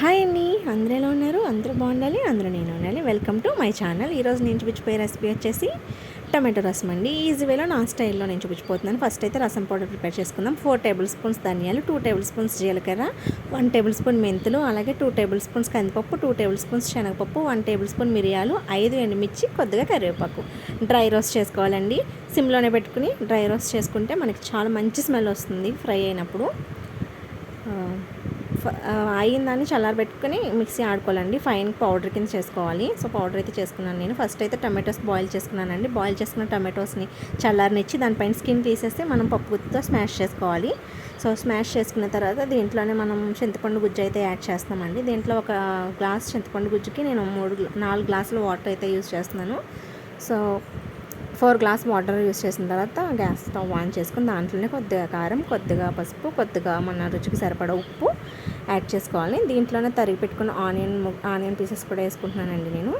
Hi అండి. అందరూ ఎలా ఉన్నారు? అందరూ బాగుండాలి అందరూ నేను ఉండాలి. వెల్కమ్ టు మై ఛానల్ ఈరోజు నేను చూపించిపోయే రెసిపీ వచ్చేసి టమాటో రసం అండి. ఈజీ వేలో నా స్టైల్లో నేను చూపించిపోతున్నాను ఫస్ట్ అయితే రసం పౌడర్ ప్రిపేర్ చేసుకుందాం. ఫోర్ టేబుల్ స్పూన్స్ ధనియాలు టూ టేబుల్ స్పూన్స్ జీలకర్ర వన్ టేబుల్ స్పూన్ మెంతులు అలాగే టూ టేబుల్ స్పూన్స్ కందిపప్పు టూ టేబుల్ స్పూన్స్ శనగపప్పు వన్ టేబుల్ స్పూన్ మిరియాలు ఐదు ఎండుమిర్చి కొద్దిగా కరివేపాకు. డ్రై రోస్ట్ చేసుకోవాలండి. సిమ్లోనే పెట్టుకుని డ్రై రోస్ట్ చేసుకుంటే మనకి చాలా మంచి స్మెల్ వస్తుంది ఫ్రై అయినప్పుడు. అయిందని చల్లారబెట్టుకుని మిక్సీ ఆడుకోవాలండి. ఫైన్ పౌడర్ కింద చేసుకోవాలి. సో పౌడర్ అయితే చేసుకున్నాను నేను. ఫస్ట్ అయితే టమాటోస్ బాయిల్ చేసుకున్నానండి. బాయిల్ చేసుకున్న టమాటోస్ని చల్లారనిచ్చి దానిపైన స్కిన్ తీసేస్తే మనం పప్పు గుత్తితో స్మాష్ చేసుకోవాలి. సో స్మాష్ చేసుకున్న తర్వాత దీంట్లోనే మనం చింతపండు గుజ్జు అయితే యాడ్ చేస్తామండి దీంట్లో ఒక గ్లాస్ చింతపండు గుజ్జుకి నేను మూడు నాలుగు గ్లాసులు వాటర్ అయితే యూస్ చేస్తున్నాను. So four glass water use చేసిన తర్వాత గ్యాస్ స్టవ్ ఆన్ చేసుకుని దాంట్లోనే కొద్దిగా కారం కొద్దిగా పసుపు కొద్దిగా మన రుచికి సరిపడా ఉప్పు యాడ్ చేసుకోవాలి. దీంట్లోనే తరిగి పెట్టుకున్న ఆనియన్ ఆనియన్ పీసెస్ కూడా వేసుకుంటున్నానండి నేను.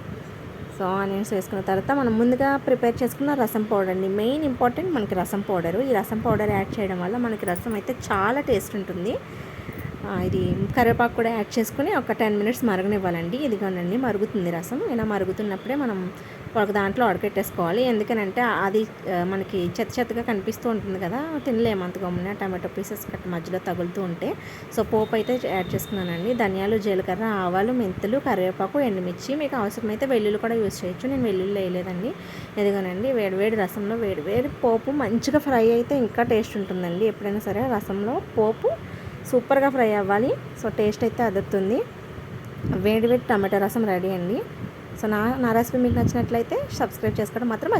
సో ఆనియన్స్ వేసుకున్న తర్వాత మనం ముందుగా ప్రిపేర్ చేసుకున్న రసం పౌడర్ అండి. మెయిన్ ఇంపార్టెంట్ మనకి రసం పౌడర్. ఈ రసం పౌడర్ యాడ్ చేయడం వల్ల మనకి రసం అయితే చాలా టేస్ట్ ఉంటుంది. ఇది కరివేపాకు కూడా యాడ్ చేసుకుని ఒక టెన్ మినిట్స్ మరగనివ్వాలండి. ఇదిగోనండి మరుగుతుంది రసం. ఇలా మరుగుతున్నప్పుడే మనం ఒక దాంట్లో ఉడకెట్టేసుకోవాలి ఎందుకనంటే అది మనకి చెత్త చెత్తగా కనిపిస్తూ ఉంటుంది కదా తినలేము అంత గమ్మున టమాటో పీసెస్ కట్ మధ్యలో తగులుతూ ఉంటే. సో పోపు అయితే యాడ్ చేసుకున్నానండి. ధనియాలు జీలకర్ర ఆవాలు మెంతులు కరివేపాకు ఎండుమిర్చి మీకు అవసరమైతే వెల్లుల్లి కూడా యూజ్ చేయొచ్చు. నేను వెల్లుల్లి వేయలేదండి. ఎదిగోనండి వేడివేడి రసంలో వేడివేడి పోపు మంచిగా ఫ్రై అయితే ఇంకా టేస్ట్ ఉంటుందండి. ఎప్పుడైనా సరే రసంలో పోపు సూపర్గా ఫ్రై అవ్వాలి. సో టేస్ట్ అయితే అదుతుంది వేడివేడి టమాటో రసం రెడీ అండి. సో నా నా రెసిపీ మీకు నచ్చినట్లయితే సబ్స్క్రైబ్ చేసుకోవడం మాత్రం మర్చిపోకండి